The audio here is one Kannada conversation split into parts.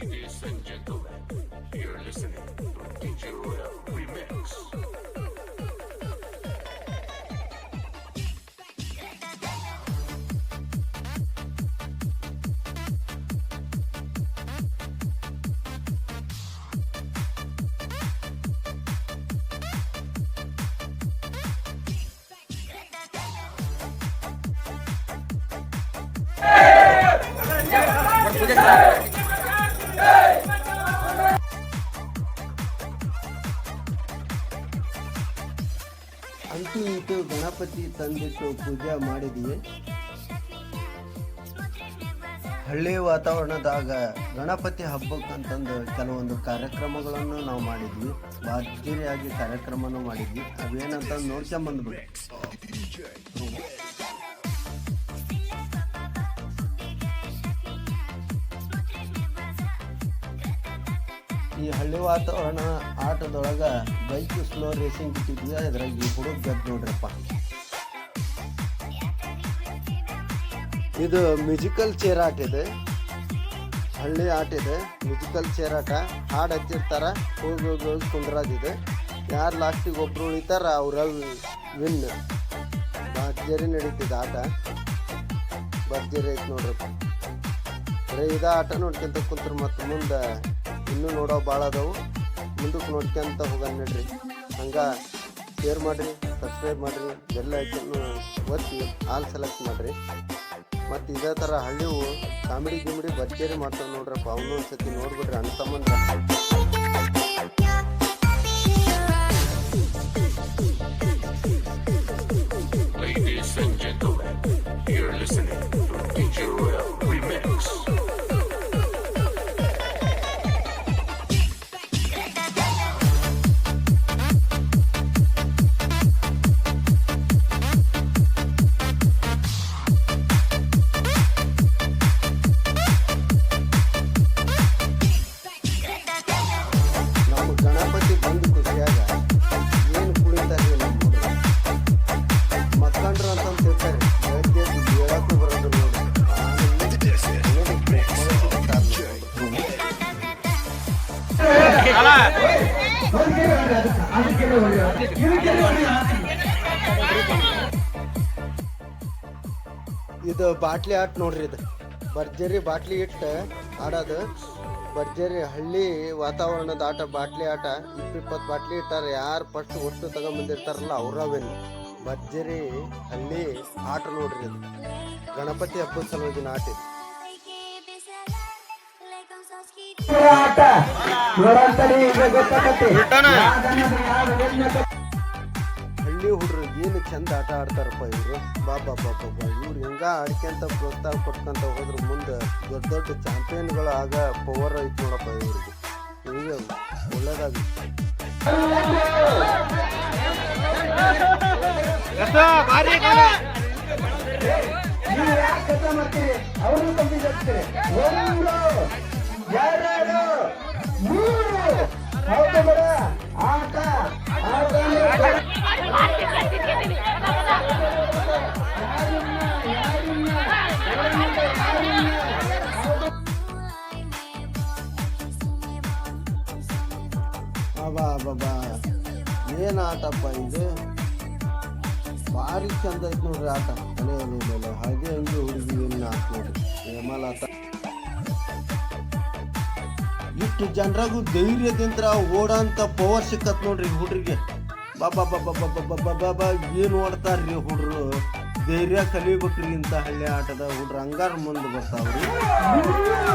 Ladies and gentlemen, you're listening to DJ Royal Remix. ಅಂತೂ ಇಟ್ಟು ಗಣಪತಿ ತಂದಿಟ್ಟು ಪೂಜೆ ಮಾಡಿದ್ವಿ. ಹಳ್ಳಿ ವಾತಾವರಣದಾಗ ಗಣಪತಿ ಹಬ್ಬಕ್ಕಂತಂದು ಕೆಲವೊಂದು ಕಾರ್ಯಕ್ರಮಗಳನ್ನು ನಾವು ಮಾಡಿದ್ವಿ. ಭರ್ಜರಿಯಾಗಿ ಕಾರ್ಯಕ್ರಮನೂ ಮಾಡಿದ್ವಿ. ಅವೇನಂತ ನೋಡ್ಕೊಂಬಂದ್ಬಿಡಿ. ಈ ಹಳ್ಳಿ ವಾತಾವರಣ ಆಟದೊಳಗ ಬೈಕ್ ಸ್ಲೋ ರೇಸಿಂಗ್ ಇದ್ರಾಗ ಈ ಹುಡುಗ ಗೆದ್ದು ನೋಡ್ರಪ್ಪ. ಇದು ಮ್ಯೂಸಿಕಲ್ ಚೇರ್ ಆಟ ಇದೆ. ಹಳ್ಳಿ ಆಟ ಇದೆ. ಮ್ಯೂಸಿಕಲ್ ಚೇರ್ ಆಟ. ಹಾಡು ಹಚ್ಚಿರ್ತಾರ ಹೋಗಿ ಹೋಗಿ ಹೋಗಿ ಕುಂದ್ರದಿದೆ ಯಾರು ಲಾಸ್ಟಿಗೆ ಒಬ್ರು ಉಳಿತಾರ ಅವ್ರ ವಿನ್ ಭರ್ಜರಿ ನಡೀತಿದೆ ಆಟ. ಭರ್ಜರಿ ಐತೆ ನೋಡ್ರಪ್ಪ. ಬರೀ ಇದ ಆಟ ನೋಡ್ಕೊಂತ ಕುಂತ್ರ ಮತ್ತೆ ಮುಂದೆ ಇನ್ನೂ ನೋಡೋ ಭಾಳ ಅದಾವು. ಮುಂದಕ್ಕೆ ನೋಡ್ಕೊಂತ ಹೋಗೋಣ ನಡ್ರಿ. ಹಂಗೆ ಶೇರ್ ಮಾಡಿರಿ ಸಬ್ಸ್ಕ್ರೈಬ್ ಮಾಡಿರಿ ಎಲ್ಲ ಐಕನ್ನು ಒತ್ತಿ ಆಲ್ ಸೆಲೆಕ್ಟ್ ಮಾಡಿರಿ. ಮತ್ತು ಇದೇ ಥರ ಹಳ್ಳಿವು ಕಾಮಿಡಿ ಗಿಮಿಡಿ ಬಚ್ಚೇರಿ ಮಾಡ್ತಾರೆ ನೋಡ್ರಪ್ಪ. ಅವನು ಒಂದ್ಸತಿ ನೋಡ್ಬಿಡ್ರಿ, ಅಣ್ಣ ತಮ್ಮಂದ್ರ. ಇದು ಬಾಟ್ಲಿ ಆಟ ನೋಡ್ರಿ ಇದು. ಭರ್ಜರಿ ಬಾಟ್ಲಿ ಇಟ್ಟ ಆಡೋದು. ಭರ್ಜರಿ ಹಳ್ಳಿ ವಾತಾವರಣದ ಆಟ, ಬಾಟ್ಲಿ ಆಟ. ಇಪ್ಪಿಪ್ಪತ್ತು ಬಾಟ್ಲಿ ಇಟ್ಟಾರ, ಯಾರು ಫಸ್ಟ್ ಒಟ್ಟು ತಗೊಂಬಂದಿರ್ತಾರಲ್ಲ ಅವ್ರವೇನು. ಭರ್ಜರಿ ಅಲ್ಲಿ ಆಟ ನೋಡ್ರಿ ಅದು. ಗಣಪತಿ ಹಬ್ಬದ ಸಲುವಾಗಿ ಆಟ ಇದು ಆಟ ನೋಡಂತಡಿ ಈಗ ಗೊತ್ತಾಗತ್ತೆ ಹಳ್ಳಿ ಹುಡ್ರು ಏನು ಚಂದ ಆಟ ಆಡ್ತಾರಪ್ಪ ಇವರು? ಬಾಬಾ ಬಾಬಾ ಬಾ ಇವ್ರು ಹೆಂಗ ಆಡ್ಕೊಂತ ಪ್ರೋತ್ಸಾಹ ಕೊಟ್ಕೊಂತ ಹೋದ್ರ ಮುಂದೆ ದೊಡ್ಡ ದೊಡ್ಡ ಚಾಂಪಿಯನ್ಗಳು ಆಗ ಪವರ್ ಐತಿ ನೋಡಪ್ಪ ಇವ್ರಿಗೆ. ಈಗ ಒಳ್ಳೇದಾಗಿ ನೀವು ಯಾಕೆ ಕೆಲಸ ಮಾಡ್ತೀರಿ? ಅವ್ರನ್ನು ಕಂಪ್ಲೀಟ್ ಆಗ್ತೀರಿ ಒಂದು ಎರಡು ಮೂರು. ಹೌದು ಬೇಡ. ಆಟ ಆಟ ಅಂದ್ರೆ ಅಬಾ ಬಾಬಾ ಏನು ಆಟಪ್ಪ ಇದು? ಭಾರಿ ಚಂದ ಐತೆ ನೋಡ್ರಿ ಆಟ ಮನೆ ಅಲೆ ಹಾಗೆ ಒಂದು ಹುಡುಗಿ ಆಟ ನೋಡ್ರಿ ಆಟ ಇಷ್ಟು ಜನರಾಗೂ ಧೈರ್ಯದಿಂದ ಓಡಂತ ಪವರ್ ಸಿಕ್ಕತ್ ನೋಡ್ರಿ ಹುಡ್ರಿಗೆ ಬಾಬಾ ಬಾಬಾ ಬಾಬಾ ಬಾಬಾ ಬಾಬಾ ಏನು ಓಡ್ತಾರ್ರಿ ಹುಡ್ರು ಧೈರ್ಯ ಕಲಿಬೇಕ್ರಿ ಇಂಥ ಹಳ್ಳಿ ಆಟದ ಹುಡ್ರು ಹಂಗಾರ ಮುಂದೆ ಬರ್ತಾವ್ರಿ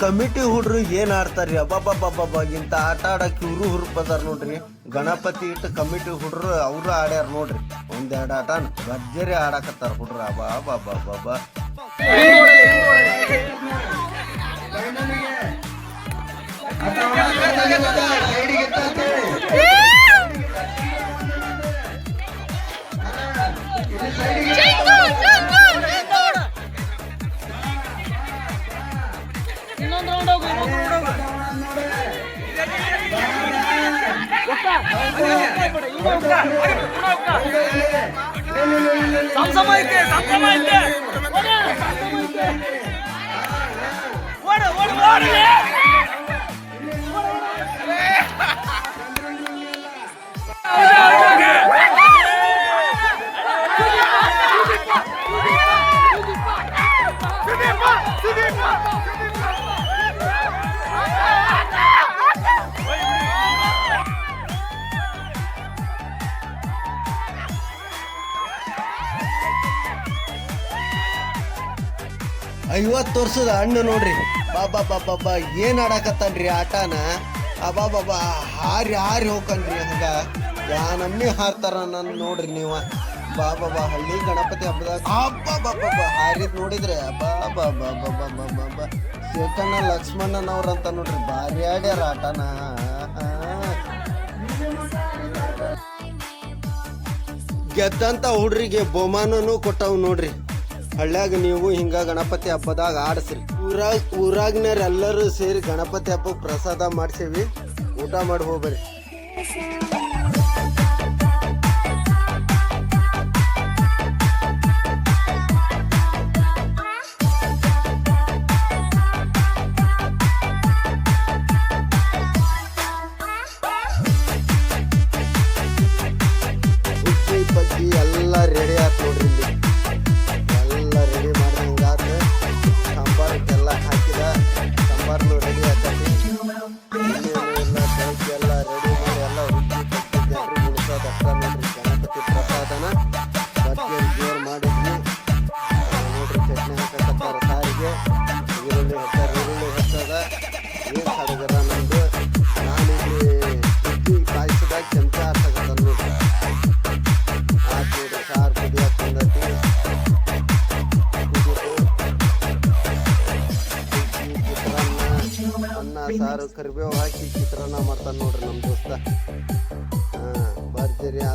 ಕಮಿಟಿ ಹುಡ್ರು ಏನ್ ಆಡ್ತಾರ್ರಿ? ಅಬ್ಬಬ್ಬಬ್ಬಬ್ಬ ಇಂತ ಆಟ ಆಡಕ್ ಇವ್ರು ಹುರುಪದಾರ ನೋಡ್ರಿ. ಗಣಪತಿ ಇಟ್ಟು ಕಮಿಟಿ ಹುಡ್ರು ಅವ್ರು ಆಡ್ಯಾರ ನೋಡ್ರಿ. ಒಂದೆರಡು ಆಟ ಭರ್ಜರಿ ಆಡಾಕತ್ತಾರ ಹುಡ್ರ. ಅಬ್ಬಾ ಬಾಬಾ ಸಮ ಐತೆ ಓಡು ಓಡು ಓಡು ಐವತ್ತು ವರ್ಷದ ಹಣ್ಣು ನೋಡ್ರಿ ಬಾಬಾ ಬಾಬಾ ಏನು ಆಡಾಕತ್ತನ್ರಿ ಆಟನ ಅಬಾಬಾಬಾ ಹಾರಿ ಹಾರಿ ಹೋಗ್ಕನ್ರಿ ಹಂಗ ಯಾ ನಮ್ಮಿ ಹಾರ್ತಾರ ನನ್ನ ನೋಡ್ರಿ ನೀವು ಬಾಬಾ ಹಳ್ಳಿ ಗಣಪತಿ ಹಬ್ಬದಾಗ ಬಾ ಹಾರಿದ್ ನೋಡಿದ್ರೆ ಬಾಬಾಬಾಬಾಬಾಬಾ ಚೇತನ ಲಕ್ಷ್ಮಣ್ಣನವ್ರಂತ ನೋಡ್ರಿ ಭಾರಿ ಆಡ್ಯಾರ ಆಟನ ಗೆದ್ದಂತ ಹುಡ್ರಿಗೆ ಬಹುಮಾನನೂ ಕೊಟ್ಟವ್ ನೋಡ್ರಿ ಹಳ್ಳ್ಯಾಗ ನೀವು ಹಿಂಗ ಗಣಪತಿ ಹಬ್ಬದಾಗ ಆಡಿಸ್ರಿ. ಊರಾಗ, ಊರಾಗ್ನರೆಲ್ಲರೂ ಸೇರಿ ಗಣಪತಿ ಹಬ್ಬಕ್ಕೆ ಪ್ರಸಾದ ಮಾಡ್ಸೇವಿ. ಊಟ ಮಾಡಿ ಹೋಗ್ಬರ್ರಿ.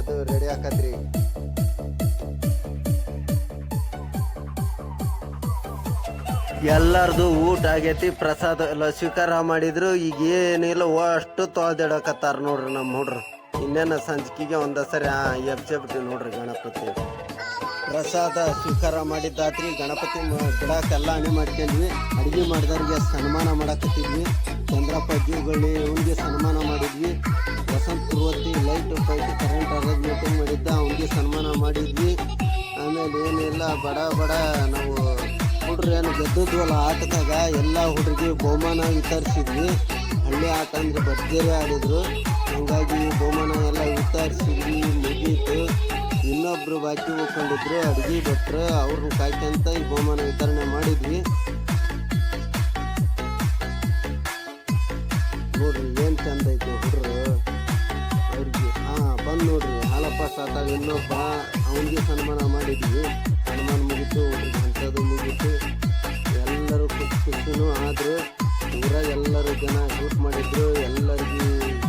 ಅದು ರೆಡಿ ಆಕತ್ರಿ ಎಲ್ಲಾರ್ದು ಊಟ ಆಗೈತಿ, ಪ್ರಸಾದ ಎಲ್ಲ ಸ್ವೀಕಾರ ಮಾಡಿದ್ರು, ಈಗ ಏನಿಲ್ಲ, ಅಷ್ಟು ತೊಳೆದಿಡಕತ್ತಾರ ನೋಡ್ರಿ ನಮ್ಮ ಹುಡ್ರು. ಇನ್ನೇನ ಸಂಜಿಕೆಗೆ ಒಂದ ಸರಿ ಎಬ್ಸೆ ಬಿಟ್ಟಿ ನೋಡ್ರಿ ಗಣಪತಿ. ಪ್ರಸಾದ ಸ್ವೀಕಾರ ಮಾಡಿದ್ದಾತ್ರಿ, ಗಣಪತಿ ಗಿಡಕ್ಕೆಲ್ಲ ಅಣಿ ಮಾಡ್ಕೊಂಡ್ವಿ. ಅಡುಗೆ ಮಾಡಿದವ್ರಿಗೆ ಸನ್ಮಾನ ಮಾಡಕತ್ತಿದ್ವಿ. ಚಂದ್ರಪ್ಪ ಜೀವಗಳಿ ಅವ್ನಿಗೆ ಸನ್ಮಾನ ಮಾಡಿದ್ವಿ. ಪೂರ್ವತಿ ಲೈಟ್ ಕರೆಂಟ್ ಅರೇಂಜ್ಮೆಂಟ್ ಮಾಡಿದ್ದ, ಅವನಿಗೆ ಸನ್ಮಾನ ಮಾಡಿದ್ವಿ. ಆಮೇಲೆ ಏನಿಲ್ಲ, ಬಡ ಬಡ ನಾವು ಹುಡ್ರು ಏನು ಗೆದ್ದದ್ವಲ್ಲ ಆಟದಾಗ, ಎಲ್ಲ ಹುಡುಗಿ ಬಹುಮಾನ ವಿತರಿಸಿದ್ವಿ. ಹಳ್ಳಿ ಆಟ ಅಂದರೆ ಭರ್ಜರಿ ಆಡಿದರು. ಹಂಗಾಗಿ ಬಹುಮಾನ ಎಲ್ಲ ವಿತರಿಸಿದ್ವಿ, ಮುಗೀತು. ಇನ್ನೊಬ್ಬರು ಬಾಕಿ ಹೋಗ್ಕೊಂಡಿದ್ರು ಅಡುಗೆ ಭಟ್ರು ಅವ್ರನ್ನ ಕಾಯ್ಕೊಂತ ಈ ಬಹುಮಾನ ವಿತರಣೆ ಮಾಡಿದ್ವಿ. ನೋಡ್ರಿ, ಏನು ಚಂದ ಐತಿ ಹುಡ್ರು. ಸಾತಾಗ ಇನ್ನೊಬ್ಬ ಅವನಿಗೆ ಸನ್ಮಾನ ಮಾಡಿದ್ವಿ. ಸನ್ಮಾನ ಮುಗಿತು ಹುಡ್ರಿಗೆ ಅಂಥದ್ದು ಮುಗೀತು. ಎಲ್ಲರೂ ಖುಷಿ ಖುಷಿನೂ ಆದರೆ, ಊರಾಗ ಎಲ್ಲರೂ ಜನ ಹೆಲ್ಪ್ ಮಾಡಿದ್ರು. ಎಲ್ಲರಿಗೂ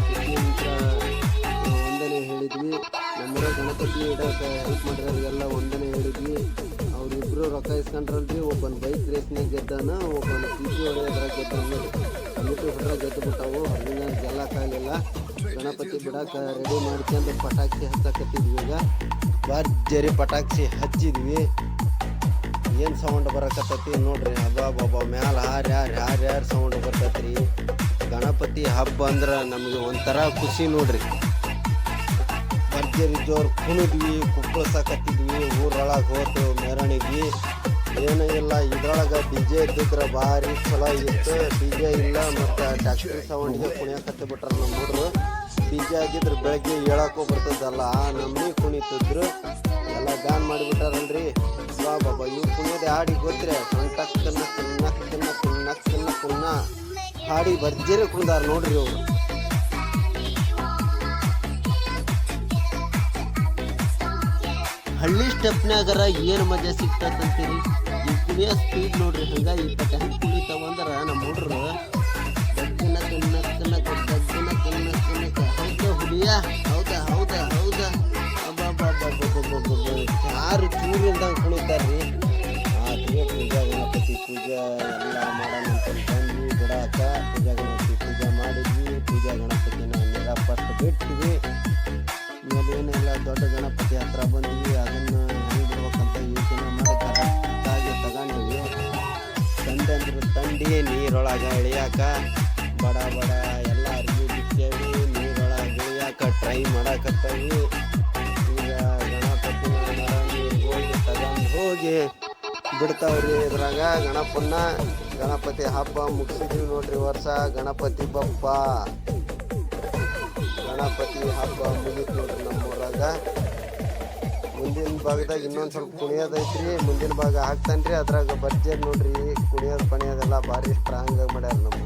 ಖುಷಿಯಿಂದ ವಂದನೆ ಹೇಳಿದ್ವಿ. ನಮ್ಮೂರ ಗಣಪತಿ ಇಡೋಕೆ ಹೆಲ್ಪ್ ಮಾಡಿರೋರಿಗೆಲ್ಲ ವಂದನೆ ಹೇಳಿದ್ವಿ. ಅವ್ರಿಬ್ರು ರೊಕ್ಕ ಇಸ್ಕೊಂಡ್ರಲ್ರಿ, ಒಬ್ಬನ ಬೈಕ್ ರೇಸ್ನಾಗ ಗೆದ್ದಾನ, ಒಬ್ಬನ ಸಿ ಸಿ ಹೊಡೆಯೋದ್ರಾಗ ಗೆದ್ದಾನ. ಕಮಿಟಿ ಹೊಡ್ರ ಗೆದ್ದು ಬಿಟ್ಟವು ಹೊರಗಿನ ಗೆಲ್ಲಕ್ಕಾಗಲಿಲ್ಲ ಗಣಪತಿ ಬಿಡಕ್ಕೆ ರೆಡಿ ಮಾಡ್ಕೊಂಡು ಪಟಾಕಿ ಹಚ್ಚಕತ್ತಿದ್ವಿ ಈಗ. ಭರ್ಜರಿ ಪಟಾಕಿ ಹಚ್ಚಿದ್ವಿ. ಏನು ಸೌಂಡ್ ಬರಕತ್ತೈತಿ ನೋಡ್ರಿ. ಹಬ್ಬ ಬಾಬಾ ಮ್ಯಾಲ ಹಾರ್ ಯಾರು ಯಾರು ಯಾರು ಸೌಂಡ್ ಬರ್ತೈತ್ರಿ? ಗಣಪತಿ ಹಬ್ಬ ಅಂದ್ರೆ ನಮಗೆ ಒಂಥರ ಖುಷಿ ನೋಡ್ರಿ. ಭರ್ಜರಿ ಜೋರು ಕುಣಿದ್ವಿ, ಕುಪ್ಪಳಿಸಕತ್ತಿದ್ವಿ, ಊರೊಳಗೆ ಹೋತು, ಮೆರವಣಿಗೆ. ಏನೂ ಇಲ್ಲ, ಇದ್ರೊಳಗೆ ಡಿ ಜೆ ಇದ್ದಿದ್ರೆ ಭಾರಿ ಚಲೋ ಇತ್ತು. ಡಿ ಜೆ ಇಲ್ಲ, ಮತ್ತು ಟ್ಯಾಕ್ಟ್ರಿ ಸೌಂಡಿಗೆ ಕುಣಿಯಕತ್ತಿ ಬಿಟ್ರೆ ನಮ್ಮ ಹುಡುಗರು ಆಗಿದ್ರೆ ಬೆಳಗ್ಗೆ ಹೇಳಕ್ಕೂ ಬರ್ತದಲ್ಲ, ಆ ನಮ್ಮನಿ ಕುಣಿತಿದ್ರು. ಎಲ್ಲ ಬ್ಯಾನ್ ಮಾಡಿಬಿಟ್ಟಾರಲ್ರಿ. ಬಾ ಬಾಬಾ, ಇವ್ರು ಕುಣಿಯೋದು ಹಾಡಿ ಗೊತ್ತಿರ. ತಿನ್ನ ತಿನ್ನ ತಿನ್ನ ತಿನ್ನ ಹಾಡಿ ಭರ್ಜರಿ ಕುಣಿದಾರ ನೋಡ್ರಿ ಅವರು ಹಳ್ಳಿ ಸ್ಟೆಪ್ನಾಗರ ಏನು ಮಜಾ ಸಿಗ್ತದಂತೀರಿ? ಈ ಕುಣಿಯೋ ಸ್ಪೀಡ್ ನೋಡ್ರಿ ಹಂಗಾಗಿ ಈ ಹೆಂಗೆ ಕುಣಿತಾವ ಅಂದ್ರೆ ನಮ್ಮ ಹುಡ್ರು ಯಾರು ರೀ ಆ ಆದ್ರೆ ಪೂಜಾ ಗಣಪತಿ ಪೂಜೆ ಎಲ್ಲ ಮಾಡೋಣ ಅಂತ ಬಿಡಾಕ ಪೂಜಾ ಗಣಪತಿ ಪೂಜೆ ಮಾಡಿದ್ವಿ. ಪೂಜಾ ಗಣಪತಿನ ನೀರಪ್ಪಟ್ಟು ಫಸ್ಟ್ ಬಿಟ್ವಿ. ಆಮೇಲೆ ಏನೆಲ್ಲ, ದೊಡ್ಡ ಗಣಪತಿ ಹತ್ರ ಬಂದ್ವಿ. ಅದನ್ನು ಹೆಂಗೆ ಬಿಡ್ಬೇಕಂತ ಯೋಚನೆ ಮಾಡಿ ಕರೆಕ್ಟಾಗಿ ತಗೊಂಡ್ವಿ. ತಂದೆ ಅಂದ್ರೆ, ತಂಡಿ, ನೀರೊಳಗೆ ಇಳಿಯಾಕ ಬಡ ಬಡ ಎಲ್ಲ ಅರ್ಜಿ ಬಿತ್ತೇವಿ ನೀರೊಳಗೆ ಇಳಿಯಾಕ ಟ್ರೈ ಮಾಡಾಕತ್ತವಿ. ಹೋಗಿ ಬಿಡ್ತಾವ್ರಿ ಇದ್ರಾಗ. ಗಣಪನ್ನ ಗಣಪತಿ ಹಬ್ಬ ಮುಗಿಸಿದೀವಿ ನೋಡ್ರಿ ವರ್ಷ. ಗಣಪತಿ ಬಪ್ಪ. ಗಣಪತಿ ಹಬ್ಬ ಮುಗೀತು ನೋಡ್ರಿ ನಮ್ಮೂರಾಗ. ಮುಂದಿನ ಭಾಗದಾಗ ಇನ್ನೊಂದು ಸ್ವಲ್ಪ ಕುಣಿಯೋದೈತ್ರಿ ಮುಂದಿನ ಭಾಗ ಹಾಕ್ತಾನ್ರಿ ಅದ್ರಾಗ ಬರ್ಜರ್ ನೋಡ್ರಿ. ಕುಣಿಯೋದು ಪಣಿಯೋದೆಲ್ಲ ಭಾರಿ ಸ್ಟ್ರಾಂಗ್ ಆಗಿ ಮಾಡ್ಯಾರ ನಮ್ಮ